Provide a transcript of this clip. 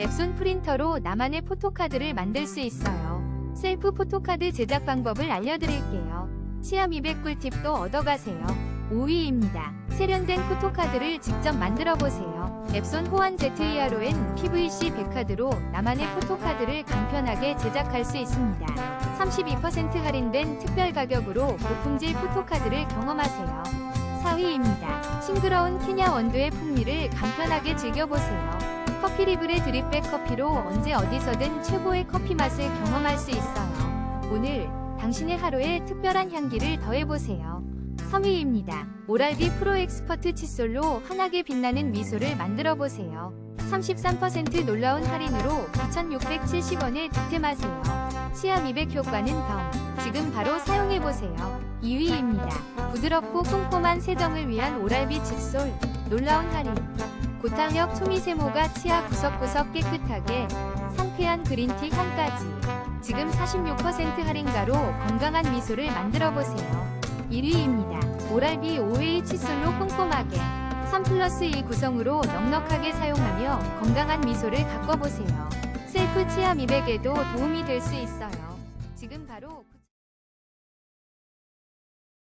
앱손 프린터로 나만의 포토카드를 만들 수 있어요. 셀프 포토카드 제작 방법을 알려드릴게요. 시암 200 꿀팁도 얻어가세요. 5위입니다. 세련된 포토카드를 직접 만들어 보세요. 앱손 호환 ZERON PVC 백카드로 나만의 포토카드를 간편하게 제작할 수 있습니다. 32% 할인된 특별 가격으로 고품질 포토카드를 경험하세요. 4위입니다. 싱그러운 케냐 원두의 풍미를 간편하게 즐겨보세요. 커피 리블의 드립백 커피로 언제 어디서든 최고의 커피 맛을 경험할 수 있어요. 오늘 당신의 하루에 특별한 향기를 더해보세요. 3위입니다. 오랄비 프로 엑스퍼트 칫솔로 환하게 빛나는 미소를 만들어보세요. 33% 놀라운 할인으로 2,670원에 득템하세요. 시암 200 효과는 덤. 지금 바로 사용해보세요. 2위입니다. 부드럽고 꼼꼼한 세정을 위한 오랄비 칫솔. 놀라운 할인. 고탄력 초미세모가 치아 구석구석 깨끗하게 상쾌한 그린티 향까지. 지금 46% 할인가로 건강한 미소를 만들어보세요. 1위입니다. 오랄비 5웨이 칫솔로 꼼꼼하게 3 플러스 2 구성으로 넉넉하게 사용하며 건강한 미소를 가꿔보세요. 셀프 치아 미백에도 도움이 될 수 있어요. 지금 바로